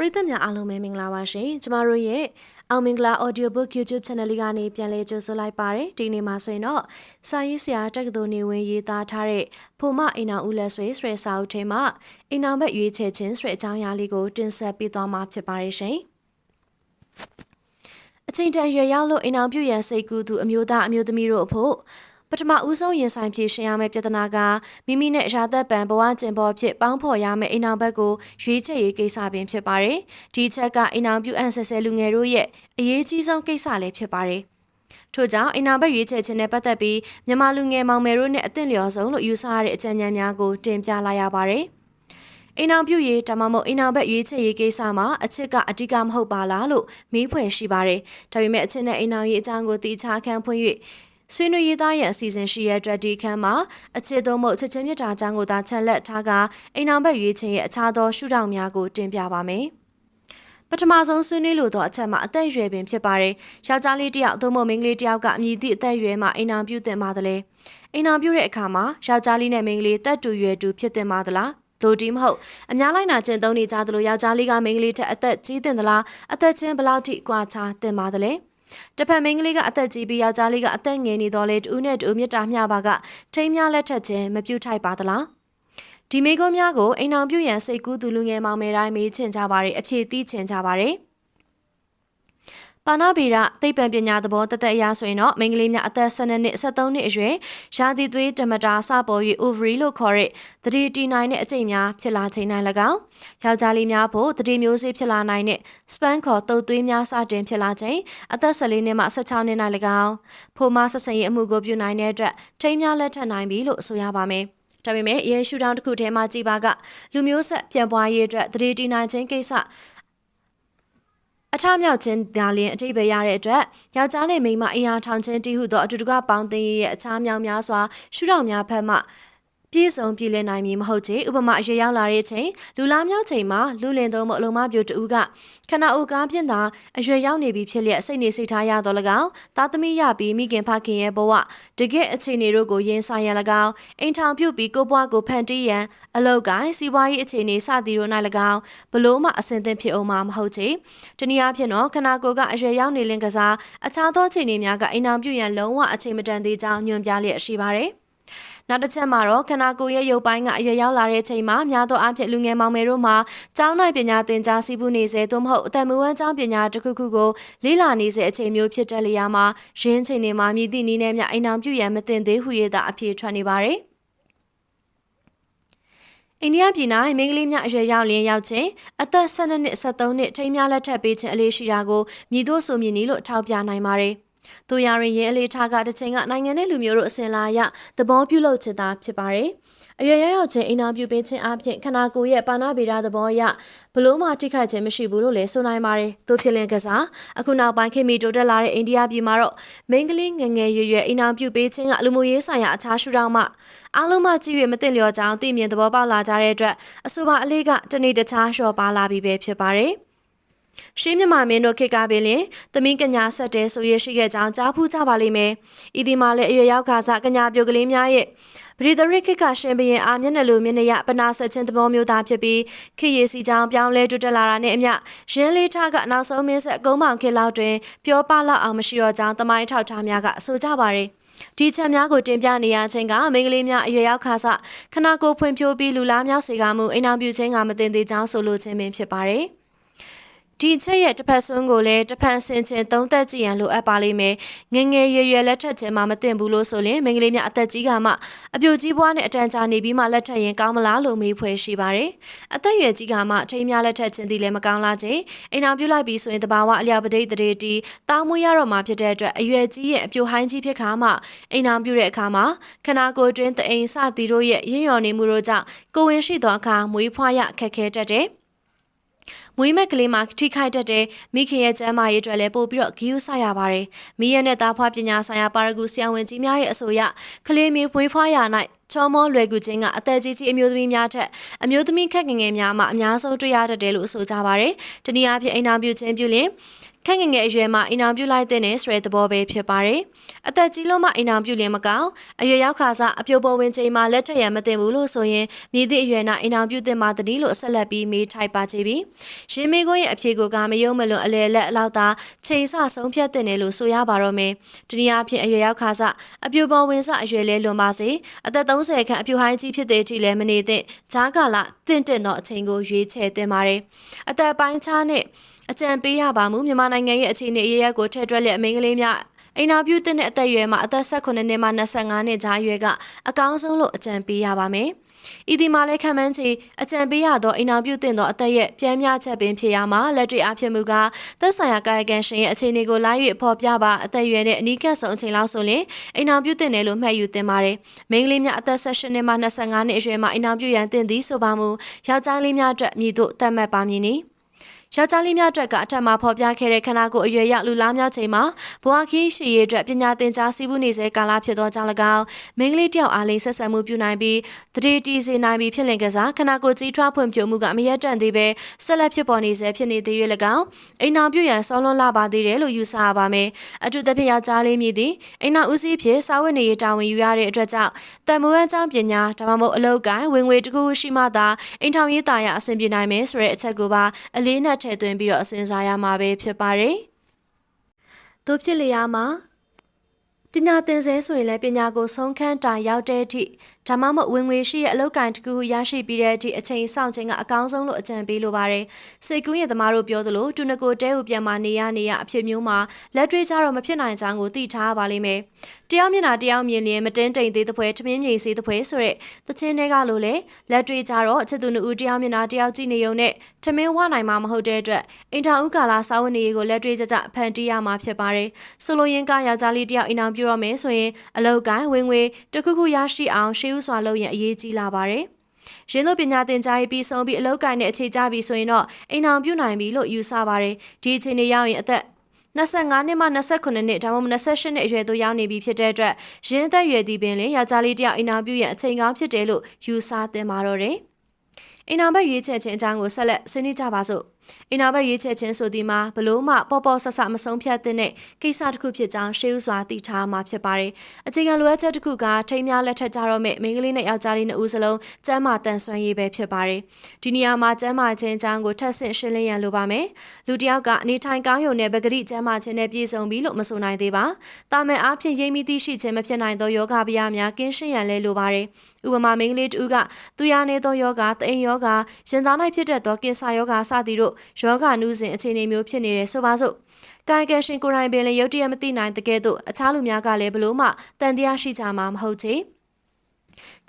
ပရိသတ်များအားလုံးပဲမင်္ဂလာပါရှင်ကျမတို့ရဲ့အောင်မင်္ဂလာ audiobook YouTube channel လေးကနေပြန်လည်ကြိုဆိုလိုက်ပါတယ်ဒီနေ့မှာဆိုရင်တော့စာရေးဆရာတက္ကသိုလ်နေဝင်ရေးသားထားတဲ့ဖိုမအိမ်အောင်ဦးလက်ဆွေဆွဲစာအုပ်ထဲမှာအိမ်အောင်ဘက်ရွေးချယ်ခြင်းဆွဲအကြောင်းအရာလေးကိုတင်ဆက်ပေးသွားမှာဖြစ်ပါတယ်ရှင်အချိန်တန်ရွယ်ရောက်လို့အိမ်အောင်ပြုရန်စိတ်ကူးသူအမျိုးသားအမျိုးသမီးတို့အဖို့ ပထမဦးဆုံးရင်ဆိုင်ဖြေရှင်းရမယ့်ပြဿနာကမိမိနဲ့ရာသက်ပံဘဝကျင်ပေါ်ဖြစ်ပေါင်းဖော်ရမယ့်အိမ်အောင်ဘက်ကိုရွေးချယ်ရေးကိစ္စပင်ဖြစ်ပါတယ်။ဒီချက်ကအိမ်အောင်ပြုအပ်ဆဲဆဲလူငယ်တို့ရဲ့အရေးကြီးဆုံးကိစ္စလည်းဖြစ်ပါတယ်။ထို့ကြောင့်အိမ်အောင်ဘက်ရွေးချယ်ခြင်းနဲ့ပတ်သက်ပြီးမြန်မာလူငယ်မောင်မယ်တို့နဲ့အသင့်လျော်ဆုံးလို့ယူဆရတဲ့အကြံဉာဏ်များကိုတင်ပြလာရပါတယ်။အိမ်အောင်ပြုရေးဒါမှမဟုတ်အိမ်အောင်ဘက်ရွေးချယ်ရေးကိစ္စမှာအချစ်ကအဓိကမဟုတ်ပါလားလို့မေးဖွယ်ရှိပါတယ်။ဒါပေမဲ့အချစ်နဲ့အိမ်အောင်ရေးအကြောင်းကိုတိကျခံဖွင့်၍ ဆွေးနွေးရေးသားရန်အစီအစဉ်ရှိရတဲ့ဒီခန်းမှာအခြေသုံးမှုချက်ချင်းမြတ်တာအကြောင်းကိုသာချက်လက်ထားကအိမ်အောင်ဘက်ရွေးခြင်းရဲ့အခြားသောရှုထောင့်များကိုတင်ပြပါမယ်။ပထမဆုံးဆွေးနွေးလိုသောအချက်မှာအသက်အရွယ်ပင်ဖြစ်ပါတယ်။ယောက်ျားလေးတစ်ယောက်သို့မဟုတ်မိန်းကလေးတစ်ယောက်ကအမည်သည့်အသက်အရွယ်မှာအိမ်အောင်ပြုတင်ပါသလဲ။အိမ်အောင်ပြုတဲ့အခါမှာယောက်ျားလေးနဲ့မိန်းကလေးတက်တူရွယ်တူဖြစ်တင်ပါသလား။တို့ဒီမဟုတ်အများလိုက်နာကျင့်သုံးနေကြသလိုယောက်ျားလေးကမိန်းကလေးထက်အသက်ကြီးတင်သလားအသက်ချင်းဘလောက်ထိကွာခြားတင်ပါသလဲ။ တဖက်မိန်းကလေးကအသက်ကြီးပြီးယောက်ျားလေးကအသက်ငယ်နေတော့လေတူနဲ့တူမြတ်တာမျှပါကထိမ်းများလက်ထက်ခြင်းမပြုတ်ထိုက်ပါသလားဒီမိကုန်းများကိုအိမ်အောင်ပြုရန်စိတ်ကူးသူလူငယ်မောင်မယ်တိုင်းမေးချင်ကြပါရယ်အဖြေသိချင်ကြပါရယ် ပါဏဗေဒသိပ္ပံပညာသဘောတသက်အရဆိုရင်တော့မိန်းကလေးများအသက်12နှစ်73နှစ်အရွယ်ရာသီသွေးဓမ္မတာစပေါ်၍ ovary လို့ခေါ်တဲ့သတိတီနိုင်တဲ့အကျိတ်များဖြစ်လာချိန်တိုင်း၎င်းယောက်ျားလေးများဖို့သတိမျိုးစေ့ဖြစ်လာနိုင်တဲ့ span ခေါ်တုပ်သွေးများစတင်ဖြစ်လာချိန်အသက်14နှစ်မှ16နှစ်၌၎င်းဖိုမဆက်ဆံရေးအမှုကိုပြုနိုင်တဲ့အတွက်ထိမ်းများလက်ထပ်နိုင်ပြီလို့ဆိုရပါမယ်ဒါပေမဲ့ရဲရှူတောင်းတစ်ခုထဲမှာကြည်ပါကလူမျိုးဆက်ပြန်ပွားရေးအတွက်သတိတီနိုင်ခြင်းကိစ္စ အထမြောက်ခြင်းဒါလျင်အထိပ္ပယ်ရတဲ့အတွက်ယောက်ျားနဲ့မိန်းမအင်အားထောင်ခြင်းတည်ဟုသောအတူတကွပေါင်းသင်းရဲ့အခြားမြောင်များစွာရှုထောင့်များဖက်မှ ပြည့်စုံပြည်လည်နိုင်မည်မဟုတ်ချေဥပမာအရွယ်ရောက်လာတဲ့အချိန်လူလားမြောက်ချိန်မှာလူလင်သုံးမအလုံးမပြိုတူကခဏအိုကားဖြင့်သာအရွယ်ရောက်နေပြီဖြစ်လျက်စိတ်နေစိတ်ထားရတော့၎င်းသားသမီးရပြီးမိခင်ဖခင်ရဲ့ဘဝတကယ့်အခြေအနေတို့ကိုရင်ဆိုင်ရ၎င်းအိမ်ထောင်ပြုတ်ပြီးကိုပွားကိုဖန်တီးရန်အလောက်ကိုင်းစီးပွားရေးအခြေအနေစသည်တို့၌၎င်းဘလို့မှအဆင်သင့်ဖြစ်အောင်မဟုတ်ချေတနည်းအားဖြင့်တော့ခဏကိုကအရွယ်ရောက်နေလင်ကစားအခြားသောအခြေအနေများကအိမ်ထောင်ပြုတ်ရန်လုံးဝအချိန်မတန်သေးကြောင်းညွှန်ပြလျက်ရှိပါတယ် နောက်တစ်ချက်မှာတော့ခနာကိုရဲ့ရုပ်ပိုင်းကအရွယ်ရောက်လာတဲ့ချိန်မှာများသောအားဖြင့်လူငယ်မောင်မယ်တို့မှာကျောင်းနိုင်ပညာသင်ကြားစီးပူးနေစေသို့မဟုတ်အသက်မွေးဝမ်းကျောင်းပညာတစ်ခုခုကိုလေ့လာနေစေအချိန်မျိုးဖြစ်တဲ့လျာမှာရင်းချိန်တွေမှာမြည်သည့်နည်းနဲ့မြအိမ်အောင်ပြုရန်မတင်သေးဟုရဲ့သာအပြေထွက်နေပါတယ်အိန္ဒိယပြည်၌မိန်းကလေးများအရွယ်ရောက်လျင်ရောက်ချင်းအသက်12နှစ်73နှစ်ထိမ်းများလက်ထပ်ပေးခြင်းအလေးရှိတာကိုမြည်တို့ဆိုမြည်နည်းလို့ထောက်ပြနိုင်ပါတယ်။။ သူရရင်ရဲအလေးထားကတစ်ချိန်ကနိုင်ငံနဲ့လူမျိုးတို့အစဉ်လာရသဘောပြုလုပ်ချင်တာဖြစ်ပါတယ်။အရွယ်ရောက်ရောက်ချင်းအိမ်နာပြုပေးခြင်းအပြင်ခနာကိုရဲ့ပါဏဗေဒသဘောအရဘလို့မှတိခတ်ခြင်းမရှိဘူးလို့လည်းဆိုနိုင်ပါတယ်။သူဖြစ်လင်ကစားအခုနောက်ပိုင်းခေမီတိုတက်လာတဲ့အိန္ဒိယပြည်မှာတော့မိန်းကလေးငငယ်ရွယ်ရွယ်အိမ်နာပြုပေးခြင်းကလူမှုရေးဆိုင်ရာအခြားရှုထောင့်မှအားလုံးမှကြည့်ရမသိလျော်ကြောင်းသိမြင်သဘောပေါက်လာကြတဲ့အတွက်အဆိုပါအလေးကတနေ့တခြားလျှော့ပါလာပြီပဲဖြစ်ပါတယ်။ ရှင်းမြမမင်းတို့ခေတ်ကပင်လင်သမီးကညာဆက်တဲဆိုရရှိခဲ့ကြောင်းကြားဖူးကြပါလိမ့်မယ်။ဤဒီမှာလည်းအရွယ်ရောက်ခါစကညာပြိုကလေးများရဲ့ပရိသရစ်ခေတ်ကရှင်ဘရင်အာမျက်နှာလိုမျက်နှာရပနာဆက်ချင်းသဘောမျိုးသားဖြစ်ပြီးခေရည်စီကြောင်ပြောင်းလဲတွတ်တက်လာတာနဲ့အမျှရင်းလေးထားကနောက်ဆုံးမင်းဆက်ကုန်းမောင်ခေတ်လောက်တွင်ပြောပလောက်အောင်မရှိတော့ကြောင်းတမိုင်းထောက်ထားများကအဆိုကြပါရယ်ဒီချက်များကိုတင်ပြနေရခြင်းကမိန်းကလေးများအရွယ်ရောက်ခါစခနာကိုဖွံ့ဖြိုးပြီးလူလားများစေကမှုအိမ်အောင်ပြုခြင်းကမတင်သေးကြောင်းဆိုလိုခြင်းပင်ဖြစ်ပါတယ်။ ဒီချက်ရဲ့တစ်ဖက်ဆွန်းကိုလည်းတစ်ဖက်ဆင်ချင်းသုံးသက်ကြည့်ရန်လိုအပ်ပါလိမ့်မယ်ငငယ်ရွယ်ရွယ်လက်ထက်ခြင်းမှမသိဘူးလို့ဆိုရင်မိန်းကလေးများအသက်ကြီးကမှအပြိုကြီးပွားနဲ့အတန်ကြာနေပြီးမှလက်ထက်ရင်ကောင်းမလားလို့မေးဖွယ်ရှိပါတယ်အသက်ရွယ်ကြီးကမှထိမ်းများလက်ထက်ခြင်းသည်လည်းမကောင်းလားချင်းအိမ်အောင်ပြုလိုက်ပြီးဆိုရင်တဘာဝအလျော်ပဒိတ်တရေတီတားမွေးရတော့မှဖြစ်တဲ့အတွက်အရွယ်ကြီးရဲ့အပြိုဟိုင်းကြီးဖြစ်ခါမှအိမ်အောင်ပြုတဲ့အခါမှာခနာကိုတွင်တအိမ်စသည်တို့ရဲ့ရင်းရော်နေမှုတို့ကြောင့်ကိုဝင်ရှိသောအခါမွေးဖွားရခက်ခဲတတ်တယ် မွေးမက်ကလေးမှာထိခိုက်တတ်တဲ့မိခင်ရဲ့ကျန်းမာရေးအတွက်လည်းပို့ပြီးတော့ဂရုစိုက်ရပါတယ်။မိရနဲ့သားဖွားပညာဆိုင်ရာပါရဂူဆရာဝန်ကြီးများရဲ့အဆိုအရကလေးမျိုးဖွေးဖွားရာ၌ချောမောလွယ်ကူခြင်းကအသက်ကြီးကြီးအမျိုးသမီးများထက်အမျိုးသမီးခက်ငယ်ငယ်များမှာအများဆုံးတွေ့ရတတ်တယ်လို့ဆိုကြပါဗျ။တနည်းအားဖြင့်အိမ်နာပြုခြင်းပြုလင် ခက်ငယ်ငယ်အရွယ်မှာအိမ်အောင်ပြုလိုက်တဲ့ဆိုတဲ့သဘောပဲဖြစ်ပါတယ်။အသက်ကြီးလို့မှအိမ်အောင်ပြုလင်မကောင်းအရွယ်ရောက်ခါစားအပြိုပေါ်ဝင်ချိန်မှာလက်ထက်ရမတင်ဘူးလို့ဆိုရင်မြည်သည့်အရွယ်နာအိမ်အောင်ပြုတဲ့မှာတတိလို့ဆက်လက်ပြီးမေးထိုက်ပါချေပြီ။ရှင်မေကိုရဲ့အဖြေကိုကမယုံမလွန်အလဲလက်အလောက်သာချိန်ဆဆုံးဖြတ်တဲ့တယ်လို့ဆိုရပါတော့မယ်။တနည်းအားဖြင့်အရွယ်ရောက်ခါစားအပြိုပေါ်ဝင်စအရွယ်လဲလွန်ပါစေ။အသက်30ခန့်အပြိုဟိုင်းကြီးဖြစ်တဲ့အထိလည်းမနေသင့်။ဈာကာလတင့်တင့်သောအချိန်ကိုရွေးချယ်တင်ပါတယ်။အသက်ပိုင်းခြားနဲ့ အကြံပေးရပါမူမြန်မာနိုင်ငံရဲ့အခြေအနေအရေးအကိုထည့်တွက်လျက်အမင်းကလေးများအိမ်နာပြုတဲ့အသက်အရွယ်မှာအသက်18နှစ်မှ25နှစ်ကြားအရွယ်ကအကောင်းဆုံးလို့အကြံပေးရပါမယ်။ဤဒီမှာလည်းခံမှန်းချေအကြံပေးရသောအိမ်နာပြုတင်သောအသက်ရဲ့ပြန်မြချက်ပင်ဖြစ်ရမှာလက်တွေ့အဖြစ်မူကသက်ဆိုင်ရာကာယကံရှင်ရဲ့အခြေအနေကိုလိုက်၍ဖော်ပြပါအသက်အရွယ်နဲ့အနီးကပ်ဆုံးအချိန်လောက်ဆိုရင်အိမ်နာပြုတင်တယ်လို့မှတ်ယူတင်ပါတယ်။မိန်းကလေးများအသက်18နှစ်မှ25နှစ်အရွယ်မှာအိမ်နာပြုရန်တင်သည်ဆိုပါမူယောက်ျားလေးများအတွက်မြည်တို့သတ်မှတ်ပါမည်နီ။ ယောက်ျားလေးများအတွက်ကအထက်မှာဖော်ပြခဲ့တဲ့ခန္ဓာကိုယ်အရွယ်ရောက်လူလားများချိန်မှာဘဝခီးရှိရေးအတွက်ပညာသင်ကြားစီးပူးနေစေကာလဖြစ်သောကြောင့်၎င်းမိန်းကလေးတယောက်အားလေးဆက်ဆံမှုပြုနိုင်ပြီးတတိတီစေနိုင်ပြီးဖြစ်လင်ကစားခန္ဓာကိုယ်ကြီးထွားဖွံ့ဖြိုးမှုကမရက်တန့်သေးပဲဆက်လက်ဖြစ်ပေါ်နေစေဖြစ်နေသေး၍၎င်းအိမ်နာပြုရန်ဆောလွန်လာပါသေးတယ်လို့ယူဆရပါမယ်အထူးသဖြင့်ယောက်ျားလေးမြည်သည်အိမ်နာဦးစီးဖြစ်စာဝတ်နေရေးတာဝန်ယူရတဲ့အတွက်ကြောင့်တန်မိုးအကြောင်းပညာဒါမှမဟုတ်အလုပ်ကိုင်းဝင်ငွေတကူရှိမှသာအိမ်ထောင်ရေးတာရအဆင်ပြေနိုင်မယ်ဆိုတဲ့အချက်ကိုပါအလေးနက်ထည့်သွင်းပြီးတော့အစဉ်စားရမှာပဲဖြစ်ပါတယ်။တို့ဖြစ်လျာမှာပညာသင်ဆဲဆိုရင်လည်းပညာကိုဆုံးခန်းတိုင်ရောက်တဲ့အထိ ဒါမှမဟုတ်ဝင်ငွေရှိတဲ့အလုပ်ကိုင်တစ်ခုရရှိပြီးတဲ့အထိအချိန်ဆောင်ခြင်းကအကောင်းဆုံးလို့အကြံပေးလိုပါတယ်။စိတ်ကူးရဲ့သမားတို့ပြောသလိုတူနကိုတဲကိုပြန်มาနေရနေရအဖြစ်မျိုးမှာလက်တွေ့ကြတော့မဖြစ်နိုင်ကြောင်းကိုသိထားပါလိမ့်မယ်။တရားမျက်နှာတရားမြင်လျင်မတင်းတိမ်သေးတဲ့ဖွဲထမင်းမြိန်စေးတဲ့ဖွဲဆိုတဲ့တခြင်းတွေကလို့လေလက်တွေ့ကြတော့အချစ်သူနှစ်ဦးတရားမျက်နှာတရားကြည့်နေုံနဲ့ထမင်းဝနိုင်မှာမဟုတ်တဲ့အတွက်အင်တာဥကာလာစာဝန်နေကိုလက်တွေ့ကြကြဖန်တီးရမှာဖြစ်ပါတယ်။ဆိုလိုရင်းကယောက်ျားလေးတယောက်အင်အောင်ပြုတော့မယ်ဆိုရင်အလောက်ကိုင်းဝင်ငွေတခုခုရရှိအောင်ရှေးဥစွာလုပ်ရင်အရေးကြီးလာပါတယ်။ရင်းတို့ပညာသင်ကြားရေးပြီးဆုံးပြီးအလောက်ကိုင်းနဲ့အခြေချပြီးဆိုရင်တော့အိမ်အောင်ပြုနိုင်ပြီလို့ယူဆပါတယ်။ဒီအခြေအနေရောက်ရင်အသက်25နှစ်မှ29နှစ်ဒါမှမဟုတ်28နှစ်အရွယ်သို့ရောက်နေပြီဖြစ်တဲ့အတွက်ရင်းသက်ရွယ်သည်ပင်လင်ယောက်ျားလေးတယောက်အိမ်အောင်ပြုရန်အချိန်ကောင်းဖြစ်တယ်လို့ယူဆသင်ပါတော့တယ်။အိမ်အောင်ဘက်ရွေးချယ်ခြင်းအကြောင်းကိုဆက်လက်ဆွေးနွေးကြပါစို့။ အင်နာဘက်ရွေးချယ်ခြင်းဆိုသည်မှာဘလို့မှပေါ်ပေါ်ဆဆမဆုံးဖြတ်တဲ့ကိစ္စတစ်ခုဖြစ်ကြောင်းရှေးဥစွာသိထားမှာဖြစ်ပါတယ်။အခြေခံလိုအပ်ချက်တစ်ခုကထိမ်းများလက်ထက်ကြတော့မဲ့မိန်းကလေးနဲ့ယောက်ျားလေးနှစ်ဦးစလုံးကျမ်းမာတန်ဆွမ်းရေးပဲဖြစ်ပါတယ်။ဒီနေရာမှာကျမ်းမာခြင်းအကြောင်းကိုထပ်ဆင့်ရှင်းလင်းရန်လိုပါမယ်။လူတစ်ယောက်ကအနေထိုင်ကောင်းရုံနဲ့ပဂရိကျမ်းမာခြင်းနဲ့ပြည့်စုံပြီလို့မဆိုနိုင်သေးပါ။တာမန်အားဖြင့်ရိပ်မိသိရှိခြင်းမဖြစ်နိုင်သောယောဂဗျာများကင်းရှင်းရန်လဲလိုပါတယ်။ဥပမာမိန်းကလေးတူကသူရနေသောယောဂ၊တိမ်ယောဂ၊ရင်သား၌ဖြစ်တတ်သောကင်ဆာယောဂစသည်တို့ယောဂနုစဉ်အခြေအနေမျိုးဖြစ်နေတယ်ဆိုပါစို့ကာယကရှင်ကိုယ်တိုင်ပင်လည်းရုတ်တရက်မသိနိုင်တဲ့ကဲ့သို့အခြားလူများကလည်းဘလို့မှတန်တရားရှိကြမှာမဟုတ်ချေ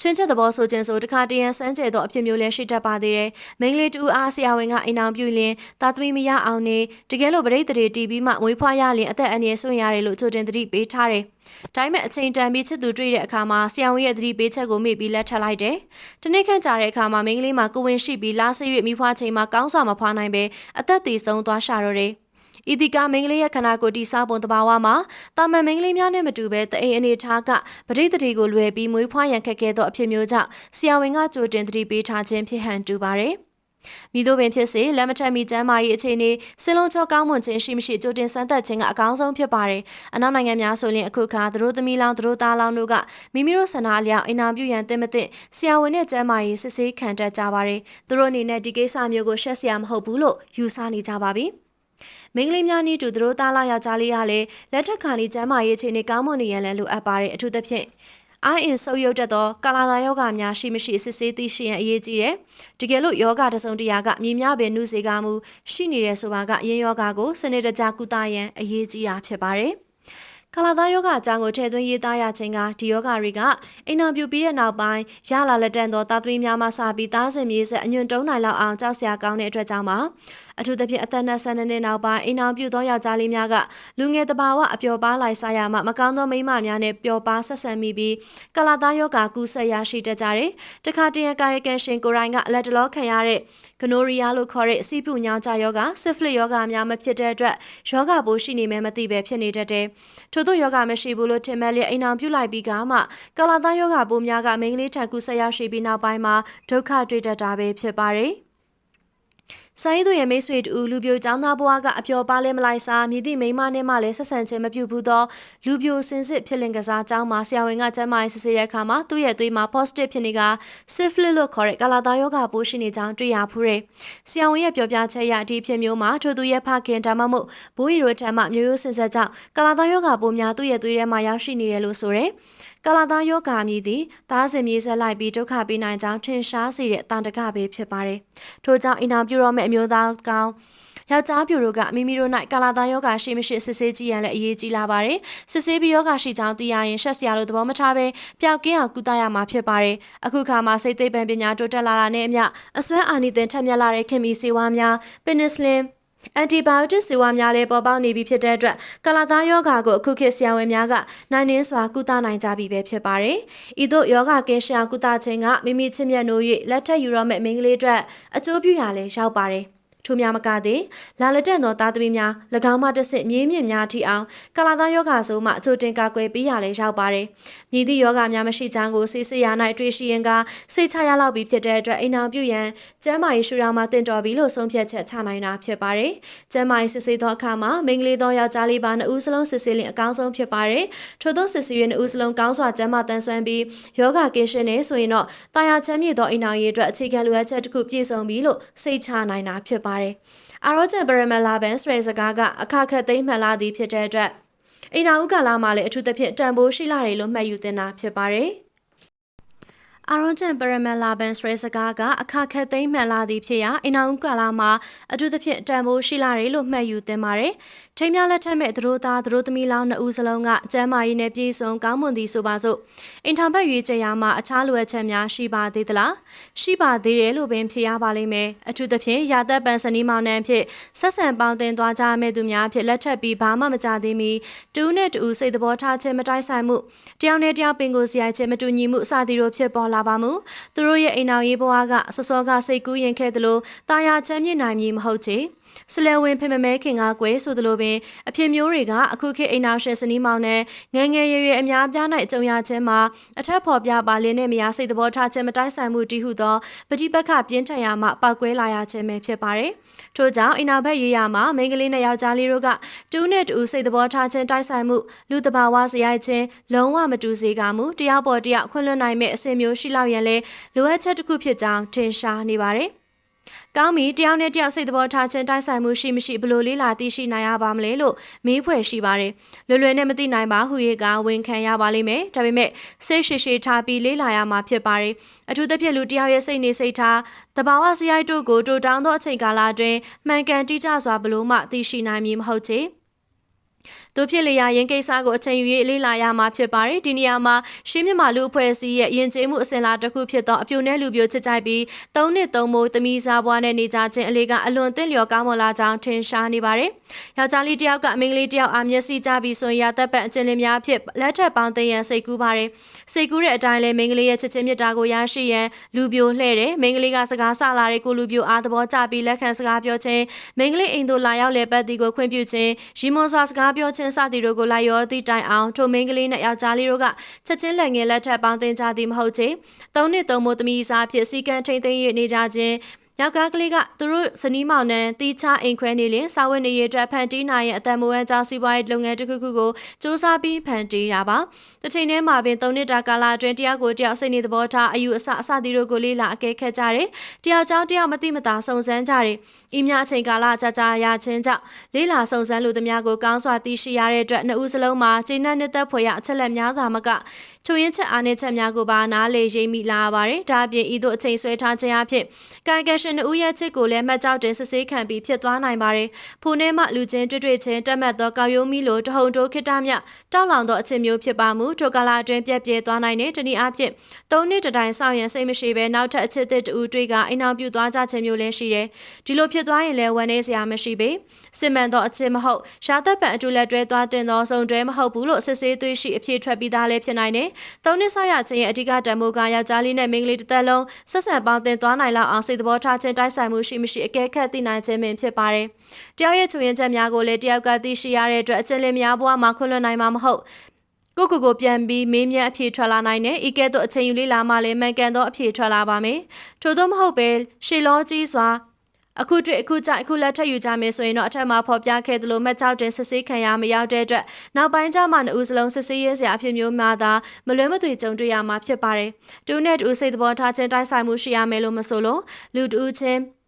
ချင်းချက်သဘောဆိုခြင်းဆိုတခါတရံစမ်းကြဲသောအဖြစ်မျိုးလည်းရှိတတ်ပါသေးတယ်။မိန်းကလေးတူအားဆရာဝန်ကအိမ်အောင်ပြုလင်သားသမီးမရအောင်နေတကယ်လို့ပရိသတ်တွေတီးပြီးမှမွေးဖွားရလင်အသက်အန္တရာယ်ဆွံ့ရတယ်လို့ကြိုတင်သတိပေးထားတယ်။ဒါပေမဲ့အချိန်တန်ပြီးချစ်သူတွေ့တဲ့အခါမှာဆရာဝန်ရဲ့သတိပေးချက်ကိုမေ့ပြီးလက်ထပ်လိုက်တယ်။တနေ့ခန့်ကြာတဲ့အခါမှာမိန်းကလေးမှာကိုဝင်ရှိပြီးလားဆ၍မိဖွားချိန်မှာကောင်းစာမဖွားနိုင်ပဲအသက်သေဆုံးသွားရှာတော့တယ်။ ဤဒီကမင်းကလေးရဲ့ခန္ဓာကိုယ်တိစားပုံတဘာဝမှာတာမန်မင်းကလေးများနဲ့မတူဘဲတအိမ်အနေထားကပဋိသတိကိုလွယ်ပြီးမွေးဖွားရန်ခက်ခဲသောအဖြစ်မျိုးကြောင့်ဆရာဝန်ကကြိုတင်သတိပေးထားခြင်းဖြစ်ဟန်တူပါတယ်။မိတို့ပင်ဖြစ်စေလက်မထက်မီကျမ်းမာရေးအခြေအနေစင်လုံးချောကောင်းမွန်ခြင်းရှိမရှိကြိုတင်စမ်းသပ်ခြင်းကအကောင်းဆုံးဖြစ်ပါတယ်။အနောက်နိုင်ငံများဆိုရင်အခုခါသူတို့သမီးလောင်သူတို့သားလောင်တို့ကမိမိတို့ဆန္ဒအလျောက်အင်တာဗျူးရန်တင်မသင့်ဆရာဝန်နဲ့ကျမ်းမာရေးစစ်ဆေးခံတတ်ကြပါတယ်။သူတို့အနေနဲ့ဒီကိစ္စမျိုးကိုရှက်စရာမဟုတ်ဘူးလို့ယူဆနေကြပါပြီ။ မိန်းကလေးများနည်းတူသူတို့သားလာယောက်ျားလေးကလည်းလက်ထက်ခါလေးကျမ်းမာရေးအခြေအနေကောင်းမွန်နေရန်လည်းလိုအပ်ပါတယ်အထူးသဖြင့်အိုင်းအင်ဆုပ်ယုပ်တတ်သောကာလာသာယောဂများရှိမရှိစစ်ဆေးသိရှိရန်အရေးကြီးတယ်။တကယ်လို့ယောဂတစုံတရာကမြင်များပင်နှုစေကမှုရှိနေတယ်ဆိုပါကရင်းယောဂကိုစနစ်တကျကုသရန်အရေးကြီးတာဖြစ်ပါတယ်။ ကာလာသားယောဂအကြောင်းကိုထည့်သွင်းရေးသားရခြင်းကဒီယောဂတွေကအိမ်နာပြူပြီးတဲ့နောက်ပိုင်းရလာလက်တန်သောသားသမီးများမှစပြီးသားစင်မြေဆက်အညွန့်တုံးနိုင်လောက်အောင်ကြောက်စရာကောင်းတဲ့အတွက်ကြောင့်ပါအထူးသဖြင့်အသက်20နှစ်နောက်ပိုင်းအိမ်နာပြူသောယောက်ျားလေးများကလူငယ်တဘာဝအပျော်ပါလိုက်စားရမှမကောင်းသောမိန်းမများနဲ့ပျော်ပါဆက်ဆံမိပြီးကာလာသားယောဂကူးဆက်ရရှိတတ်ကြတယ်တခါတရံကာယကံရှင်ကိုရိုင်းကလက်တလောခံရတဲ့ဂနိုရီယာလို့ခေါ်တဲ့အစီးပူညောင်းကြယောဂဆစ်ဖလစ်ယောဂများမဖြစ်တဲ့အတွက်ယောဂပိုးရှိနေမှမသိပဲဖြစ်နေတတ်တယ်ထို့သောယောဂမရှိဘူးလို့ထင်မဲ့လျက်အိမ်အောင်ပြုလိုက်ပြီးကမှကာလာသားယောဂပိုးများကမိန်းကလေးထံကူဆက်ရောက်ရှိပြီးနောက်ပိုင်းမှာဒုက္ခတွေ့တတ်တာပဲဖြစ်ပါတယ်။ ဆိုင်သူရဲ့မိတ်ဆွေတူလူပြိုចောင်းသားဘွားကအပျော်ပါလဲမလိုက်စားမြည်သည့်မိန်းမနဲ့မှလည်းဆက်ဆံခြင်းမပြုဘူးသောလူပြိုစင်စစ်ဖြစ်လင်ကစားကျောင်းမှာဆရာဝန်ကကျန်းမာရေးစစ်ဆေးတဲ့အခါမှာသူ့ရဲ့သွေးမှာ positive ဖြစ်နေက syphilis လို့ခေါ်တဲ့ကာလာသားရောဂါပိုးရှိနေကြောင်းတွေ့ရဖူးတယ်။ဆရာဝန်ရဲ့ပြောပြချက်အရဒီဖြစ်မျိုးမှာထိုသူရဲ့ဖခင်ဒါမှမဟုတ်ဘိုးရီရိုထံမှမျိုးရိုးစင်ဆက်ကြောင့်ကာလာသားရောဂါပိုးများသူ့ရဲ့သွေးထဲမှာရောက်ရှိနေတယ်လို့ဆိုတယ်။ ကာလာသားယောဂါမြည်သည်သားစင်မြေဆက်လိုက်ပြီးဒုက္ခပေးနိုင်ကြောင်းထင်ရှားစေတဲ့တန်တကပဲဖြစ်ပါတယ်။ထို့ကြောင့်အင်တာဗျူးရောမဲ့အမျိုးသားကောင်းယောက်ျားပြူတို့ကမိမိတို့၌ကာလာသားယောဂါရှိမရှိစစ်ဆေးကြည့်ရန်လည်းအရေးကြီးလာပါတယ်။စစ်ဆေးပြီးယောဂါရှိကြောင်းသိရရင်ရှက်စရာလိုသဘောမထားဘဲပျောက်ကင်းအောင်ကုသရမှာဖြစ်ပါတယ်။အခုခါမှာစိတ်သိပ္ပံပညာတိုးတက်လာတာနဲ့အမျှအစွမ်းအာနိသင်ထက်မြက်လာတဲ့ခင်မီစေဝါများပ င်နစ်စလင်အန်တီဘိုယိုတစ်ဆေးဝါးများလည်းပေါ်ပေါက်နေပြီဖြစ်တဲ့အတွက်ကာလာသားယောဂါကိုအခုခေတ်ဆရာဝန်များကနိုင်နှင်းစွာကုသနိုင်ကြပြီပဲဖြစ်ပါတယ်။ဤသို့ယောဂကင်းရှင်းကုသခြင်းကမိမိချစ်မြတ်နိုး၍လက်ထက်ယူရမယ့်မိန်းကလေးအတွက်အကျိုးပြုရလဲရောက်ပါတယ်။ ထိုများမကသည်လာလက်တန့်သောသားသမီးများ၎င်းမှတဆင့်မြင်းမြင့်များထိအောင်ကာလာသားယောဂဆိုမှအချိုတင်ကာကွယ်ပေးရလဲရောက်ပါတယ်။မြည်သည့်ယောဂများမရှိချမ်းကိုစိတ်ဆရာ၌တွေ့ရှိရင်ကစိတ်ချရလောက်ပြီးဖြစ်တဲ့အတွက်အိမ်အောင်ပြုရန်ကျမ်းမာရေးရှုထောင့်မှတင်တော်ပြီလို့ဆုံးဖြတ်ချက်ချနိုင်တာဖြစ်ပါတယ်။ကျမ်းမာရေးစစ်ဆေးသောအခါမှာမိန်းကလေးသောယောက်ျားလေးပါနှစ်ဦးစလုံးစစ်ဆေးလင်အကောင်းဆုံးဖြစ်ပါတယ်။ထို့သောစစ်ဆေးရနှစ်ဦးစလုံးကောင်းစွာကျမ်းမာတန်ဆွမ်းပြီးယောဂကင်းရှင်းနေဆိုရင်တော့တာယာချမ်းမြေသောအိမ်အောင်ရေးအတွက်အခြေခံလိုအပ်ချက်တစ်ခုပြည့်စုံပြီလို့စိတ်ချနိုင်တာဖြစ်ပါတယ်။အာရောဂျန်ပရမလာဘန်စရဲစကားကအခါခက်သိမ်းမှန်လာသည်ဖြစ်တဲ့အတွက်အိနာဥကာလာမှာလည်းအထူးသဖြင့်တန်ဖိုးရှိလာတယ်လို့မှတ်ယူသင်တာဖြစ်ပါတယ်။ အာရွန်ချန်ပရမလာဘန်စရဲစကားကအခက်ခဲသိမ်းမှန်လာသည်ဖြစ်ရာအိနာဥကာလာမှာအထူးသဖြင့်တန်ဖိုးရှိလာတယ်လို့မှတ်ယူသင်ပါတယ်။ထိမ်းများလက်ထက်မဲ့သူတို့သားသူတို့သမီးလောင်းနှစ်ဦးစလုံးကကျမ်းမာရေးနဲ့ပြည့်စုံကောင်းမွန်သည်ဆိုပါစို့။အင်တာဘက်ရွေးချယ်ရာမှာအခြားလိုအပ်ချက်များရှိပါသေးသလား။ရှိပါသေးတယ်လို့ပင်ဖြေရပါလိမ့်မယ်။အထူးသဖြင့်ရာသက်ပန်စနီမောင်နှံဖြစ်ဆက်ဆံပေါင်းတင်သွားကြမဲ့သူများဖြစ်လက်ထက်ပြီးဘာမှမကြသေးမီတူးနဲ့တူစိတ်သဘောထားခြင်းမတိုက်ဆိုင်မှုတယောက်နဲ့တယောက်ပင်ကိုစရိုက်ခြင်းမတူညီမှုစသည်တို့ဖြစ်ပေါ်လာပါမှုသူတို့ရဲ့အိမ်အောင်ရေးဘဝကစစောကစိတ်ကူးရင်ခဲ့သလိုတာယာချမ်းမြေ့နိုင်မည်မဟုတ်ချေ ဆလဲဝင်ဖင်မမဲခင်ကကွယ်ဆိုသလိုပင်အဖြစ်မျိုးတွေကအခုခေတ်အိမ်နောက်ရှင်စနီးမောင်နဲ့ငယ်ငယ်ရွယ်ရွယ်အများပြား၌အကြုံရခြင်းမှာအထက်ဖော်ပြပါလင်းနဲ့မယားစိတ်သဘောထားခြင်းမတိုက်ဆိုင်မှုတည်ဟုသောပဋိပက္ခပြင်းထန်ရာမှပောက်ကွဲလာရခြင်းပဲဖြစ်ပါတယ်။ထို့ကြောင့်အိမ်နောက်ဘက်ရွေးရမှာမိန်းကလေးနဲ့ယောက်ျားလေးတို့ကတူးနဲ့တူစိတ်သဘောထားခြင်းတိုက်ဆိုင်မှုလူတဘာဝစရိုက်ခြင်းလုံးဝမတူစေကမူတယောက်ပေါ်တယောက်ခွင့်လွှတ်နိုင်မဲ့အစဉ်မျိုးရှိလောက်ရန်လဲလိုအပ်ချက်တစ်ခုဖြစ်ကြောင်းထင်ရှားနေပါတယ်။ ကောင်းပြီတယောက်နဲ့တယောက်စိတ်သဘောထားခြင်းတိုက်ဆိုင်မှုရှိမရှိဘလို့လေးလာသိရှိနိုင်ရပါမလဲလို့မေးဖွယ်ရှိပါတယ်လွယ်လွယ်နဲ့မသိနိုင်ပါဟူ၍ကဝန်ခံရပါလိမ့်မယ်ဒါပေမဲ့စိတ်ရှိရှိထားပြီးလေးလာရမှာဖြစ်ပါတယ်အထူးသဖြင့်လူတယောက်ရဲ့စိတ်နေစိတ်ထားတဘာဝစရိုက်တို့ကိုတိုးတောင်းသောအချိန်ကာလအတွင်းမှန်ကန်တိကျစွာဘလို့မှသိရှိနိုင်မည်မဟုတ်ချေ သူဖြစ်လျာရင်းကိစ္စကိုအချိန်ယူ၍လေးလာရမှာဖြစ်ပါတယ်ဒီနေရာမှာရှင်းမြမာလူအဖွဲ့အစည်းရဲ့ယဉ်ကျေးမှုအစဉ်လာတစ်ခုဖြစ်သောအပြိုနဲ့လူပြိုချစ်ကြိုက်ပြီးသုံးနှစ်သုံးမိုးသမီးစားဘွားနဲ့နေကြခြင်းအလေးကအလွန်သင့်လျော်ကောင်းမွန်လာကြောင်းထင်ရှားနေပါတယ်ယောက်ျားလေးတယောက်ကမိန်းကလေးတယောက်အားမျက်စိကြပြီးဆိုရင်ရသက်ပတ်အကျဉ်းလင်းများဖြစ်လက်ထက်ပေါင်းသိရန်စိတ်ကူးပါတယ်စိတ်ကူးတဲ့အတိုင်းလဲမိန်းကလေးရဲ့ချစ်ချင်းမြတ်တာကိုရရှိရန်လူပြိုလှဲ့တယ်မိန်းကလေးကစကားဆလာတဲ့ကိုလူပြိုအားသဘောကျပြီးလက်ခံစကားပြောခြင်းမိန်းကလေးအိမ်သို့လာရောက်လေပတ်တီကိုခွင့်ပြုခြင်းရီမွန်စွာစကားပြောခြင်းစသည်တို့ကိုလိုက်ရောသည့်တိုင်အောင်ထိုမိန်းကလေးနဲ့ယောက်ျားလေးတို့ကချက်ချင်းလက်ငယ်လက်ထပ်ပေါင်းတင်ကြသည်မဟုတ်ချေသုံးနှစ်သုံးမိုးသမီးစားဖြစ်စီကံထိန်သိမ်းရနေကြခြင်း ယောက်ကားကလေးကသူတို့ဇနီးမောင်နှံတီးချအိမ်ခွဲနေလင်စာဝတ်နေရအတွက်ဖန်တီးနိုင်ရဲ့အတန်မိုးဝမ်းကြောင်းစီးပွားရေးလုပ်ငန်းတစ်ခုခုကိုစူးစမ်းပြီးဖန်တီးတာပါ။တစ်ချိန်တည်းမှာပင်၃နှစ်တာကာလအတွင်းတယောက်ကိုတယောက်စိတ်နေသဘောထားအယူအဆအစသည်တို့ကိုလေးလာအကဲခတ်ကြတယ်။တယောက်ကြောင်းတယောက်မသိမသာစုံစမ်းကြတယ်။ဤမြအချိန်ကာလကြာကြာရချင်းကြောင့်လေးလာစုံစမ်းလူသမားကိုကောင်းစွာသိရှိရတဲ့အတွက်နှစ်ဦးစလုံးမှာကျဉ်းနှံ့နှစ်သက်ဖွယ်ရအချက်လက်များသာမက ချိုရင်းချက်အားနည်းချက်များကိုပါနားလေရိပ်မိလာပါတယ်။ဒါအပြင်ဤသို့အချိန်ဆွဲထားခြင်းအဖြစ်ကာယကရှင်တို့ရဲ့ချစ်ကိုလည်းမှတ်ကြောက်တင်စစ်ဆေးခံပြီးဖြစ်သွားနိုင်ပါတယ်။ဖူနဲ့မှလူချင်းတွေ့တွေ့ချင်းတက်မှတ်သောကောက်ရိုးမီလိုတဟုန်တိုးခိတမြတောက်လောင်သောအချင်းမျိုးဖြစ်ပါမှုထိုကာလအတွင်းပြက်ပြဲသွားနိုင်တဲ့တနည်းအားဖြင့်သုံးနှစ်တိုင်ဆောင်ရန်စိတ်မရှိဘဲနောက်ထပ်အချစ်သစ်တူတွေ့ကအိမ်အောင်ပြုသွားကြခြင်းမျိုးလည်းရှိတယ်။ဒီလိုဖြစ်သွားရင်လည်းဝမ်းနည်းစရာမရှိပေ။စစ်မှန်သောအချစ်မဟုတ်ရှားသက်ပံအတူလက်တွဲသွားတင်သောစုံတွဲမဟုတ်ဘူးလို့စစ်ဆေးသွေးရှိအဖြစ်ထွက်ပြီးသားလည်းဖြစ်နိုင်တယ်။သုံးနှစ်ဆောက်ရခြင်းရဲ့အဓိကတန်ဖိုးကယောက်ျားလေးနဲ့မိန်းကလေးတစ်သက်လုံးဆက်ဆံပေါင်းတင်သွားနိုင်လောက်အောင်စိတ်သဘောထားခြင်းတိုက်ဆိုင်မှုရှိမရှိအကဲခတ်သိနိုင်ခြင်းပင်ဖြစ်ပါတယ်။တယောက်ရဲ့ချွေရင်ချက်များကိုလည်းတယောက်ကသိရှိရတဲ့အတွက်အကျဉ်းလင်းများဘဝမှာခွင့်လွှတ်နိုင်မှာမဟုတ်။ကိုကိုကိုပြန်ပြီးမေးမြန်းအဖြေထွက်လာနိုင်တယ်။ဤကဲ့သို့အချိန်ယူလေးလာမှလည်းမှန်ကန်သောအဖြေထွက်လာပါမယ်။ထို့သောမဟုတ်ပဲရှေလောကြီးစွာ အခုတွေ့အခုကြအခုလက်ထပ်ယူကြမယ်ဆိုရင်တော့အထက်မှာဖော်ပြခဲ့သလိုမှတ်ကြောက်တင်စစ်ဆေးခံရမရောက်တဲ့အတွက်နောက်ပိုင်းကျမှနှစ်ဦးစလုံးစစ်ဆေးရေးစရာအဖြစ်မျိုးမှသာမလွဲမသွေကြုံတွေ့ရမှာဖြစ်ပါတယ်။တူနဲ့တူစိတ်သဘောထားခြင်းတိုက်ဆိုင်မှုရှိရမယ်လို့မဆိုလို့လူတူချင်း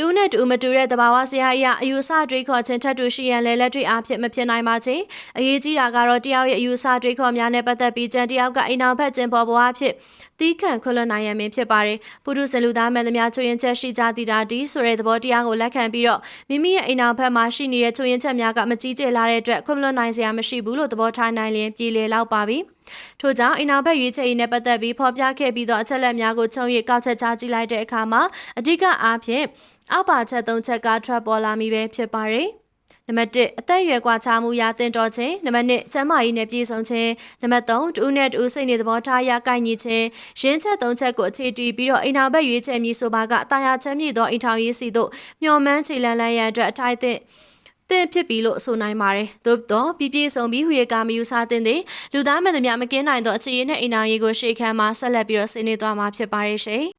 တူနဲ့တူမတူတဲ့တဘာဝဆရာအရာအယူဆတွေးခေါ်ခြင်းထက်တူရှိရန်လဲလက်တွေ့အားဖြင့်မဖြစ်နိုင်ပါချေအရေးကြီးတာကတော့တယောက်ရဲ့အယူဆတွေးခေါ်များနဲ့ပတ်သက်ပြီးကြံတယောက်ကအိမ်အောင်ဖက်ခြင်းပေါ်ဘဝဖြစ်တီးခန့်ခွလွန်နိုင်ရမင်းဖြစ်ပါတယ်ပုထုဇဉ်လူသားမှန်သမျှချွေရင်ချက်ရှိကြသည်တာဒီဆိုတဲ့သဘောတရားကိုလက်ခံပြီးတော့မိမိရဲ့အိမ်အောင်ဖက်မှာရှိနေတဲ့ချွေရင်ချက်များကမကြီးကျယ်လာတဲ့အတွက်ခွလွန်နိုင်စရာမရှိဘူးလို့သဘောထားနိုင်ရင်ပြည်လေလောက်ပါပြီ ထို့ကြောင့်အိမ်အောင်ဘက်ရွေးချယ်ရေးနဲ့ပတ်သက်ပြီးဖော်ပြခဲ့ပြီးတော့အချက်လက်များကိုခြုံ၍ကောက်ချက်ချကြည့်လိုက်တဲ့အခါမှာအဓိကအားဖြင့်အောက်ပါချက်၃ချက်ကထွက်ပေါ်လာမိပဲဖြစ်ပါတယ်။နံပါတ်1အသက်အရွယ်ကွာခြားမှုရာတင်တော်ခြင်းနံပါတ်2ကျန်းမာရေးနဲ့ပြည်စုံခြင်းနံပါတ်3တူနဲ့တူစိတ်နေသဘောထားရကိုက်ညီခြင်းရင်းချက်၃ချက်ကိုအခြေတည်ပြီးတော့အိမ်နာဘက်ရွေးချယ်မည်ဆိုပါကအတာယာချမ်းမြေသောအိမ်ထောင်ရေးစီတို့မျှော်မှန်းခြေလန်းလန်းရန်အတွက်အထိုက်အသင့် တဲ့ဖြစ်ပြီလို့ဆိုနိုင်ပါတယ်။သို့တော့ပြပြဆုံးပြီးဟူရကမယူဆတဲ့တဲ့လူသားမဲ့သမျှမကင်းနိုင်သောအခြေအနေနဲ့အိမ်နာရေးကိုရှေ့ခမ်းမှာဆက်လက်ပြီးတော့ဆင်းနေသွားမှာဖြစ်ပါတယ်ရှင်။